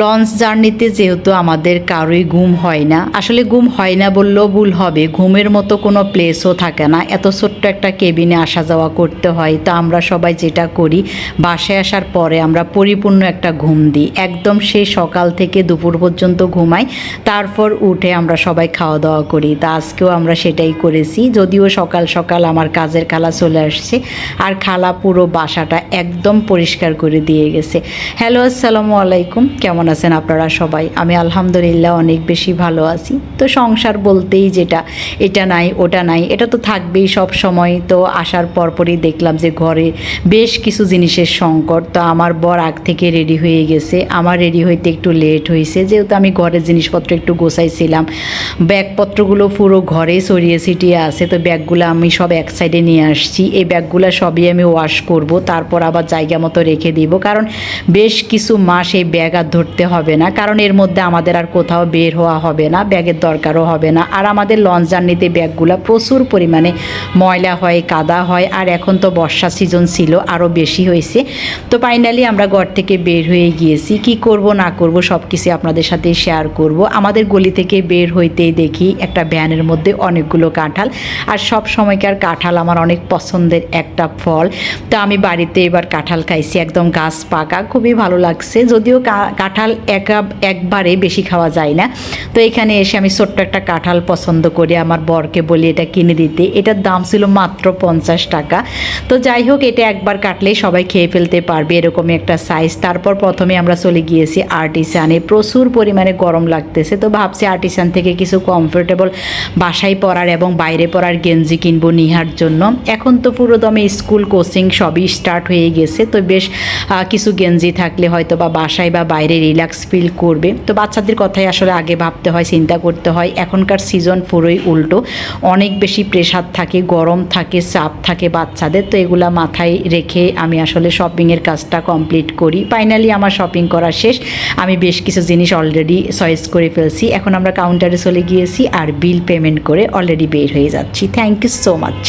Launch জার্নিতে যেহেতু আমাদের কারোই ঘুম হয় না, আসলে ঘুম হয় না বললেও ভুল হবে। ঘুমের মতো কোনো প্লেসও থাকে না। এত ছোট্ট একটা কেবিনে আসা যাওয়া করতে হয়। তো আমরা সবাই যেটা করি, বাসায় আসার পরে আমরা পরিপূর্ণ একটা ঘুম দিই। একদম সেই সকাল থেকে দুপুর পর্যন্ত ঘুমাই। তারপর উঠে আমরা সবাই খাওয়া দাওয়া করি। তা আজকেও আমরা সেটাই করেছি। যদিও সকাল সকাল আমার কাজের খালা চলে আসছে, আর খালা পুরো বাসাটা একদম পরিষ্কার করে দিয়ে গেছে। হ্যালো আসসালামু আলাইকুম। কেমন আছেন আপনারা সবাই? আমি আলহামদুলিল্লাহ অনেক বেশি ভালো আছি। তো সংসার বলতেই যেটা, এটা নাই, ওটা নাই, এটা তো থাকবেই সব সময়। তো আসার পরপরই দেখলাম যে ঘরে বেশ কিছু জিনিসের সংকট। তো আমার বর আগ থেকে রেডি হয়ে গেছে। আমার রেডি হইতে একটু লেট হয়েছে যেহেতু আমি ঘরের জিনিসপত্র একটু গোছাইছিলাম, ব্যাগপত্রগুলো পুরো ঘরে ছড়িয়ে ছিটিয়ে আছে। তো ব্যাগগুলো আমি সব এক সাইডে নিয়ে আসছি। এই ব্যাগগুলো সবই আমি ওয়াশ করব, তারপর আবার জায়গা মতো রেখে দিব। কারণ বেশ কিছু মাস এই ব্যাগ আর ধরতে হবে না, কারণ এর মধ্যে আমাদের আর কোথাও বের হওয়া হবে না, ব্যাগের দরকারও হবে না। আর আমাদের লঞ্চ জার্নিতে ব্যাগগুলো প্রচুর পরিমাণে ময়লা হয়, কাদা হয়, আর এখন তো বর্ষা সিজন ছিল আরও বেশি হয়েছে। তো ফাইনালি আমরা ঘর থেকে বের হয়ে গিয়েছি। কি করব, না করব সব কিছু আপনাদের সাথে শেয়ার করব। আমাদের গলি থেকে বের হইতেই দেখি একটা ভ্যানের মধ্যে অনেকগুলো কাঁঠাল, আর সব সময়কার কাঁঠাল আমার অনেক পছন্দের একটা ফল। তো আমি বাড়িতে এবার কাঁঠাল খাইছি, একদম গাছ পাকা, খুবই ভালো লাগছে। যদিও কা- কাঁঠাল একা একবারে বেশি খাওয়া যায় না। তো এখানে এসে আমি ছোট্ট একটা কাঁঠাল পছন্দ করি, আমার বরকে বলি, এটা কিনে দিতে। এটার দাম ছিল মাত্র পঞ্চাশ টাকা। তো যাই হোক, এটা একবার কাটলেই সবাই খেয়ে ফেলতে পারবে এরকমই একটা সাইজ তারপর প্রথমে আমরা চলে গিয়েছি আর্টিসানে প্রচুর পরিমাণে গরম লাগতেছে। তো ভাবছি আর্টিসান থেকে কিছু কমফোর্টেবল বাসায় পরার এবং বাইরে পরার গেঞ্জি কিনবো নিহার জন্য। এখন তো পুরো দমে স্কুল কোচিং সবই স্টার্ট হয়ে গেছে। তো বেশ কিছু গেঞ্জি থাকলে হয়তো বা বাসায় বা বাইরে রিল্যাক্স ফিল করবে। তো বাচ্চাদের কথাই আসলে আগে ভাবতে হয়, চিন্তা করতে হয়। এখনকার সিজন পুরোই উল্টো। অনেক বেশি প্রেশার থাকে, গরম থাকে, চাপ থাকে বাচ্চাদের। তো এগুলা মাথায় রেখে আমি আসলে শপিংয়ের কাজটা কমপ্লিট করি। ফাইনালি আমার শপিং করা শেষ। আমি বেশ কিছু জিনিস অলরেডি চয়েস করে ফেলছি। এখন আমরা কাউন্টারে চলে গিয়েছি আর বিল পেমেন্ট করে অলরেডি বের হয়ে যাচ্ছি। Thank you so much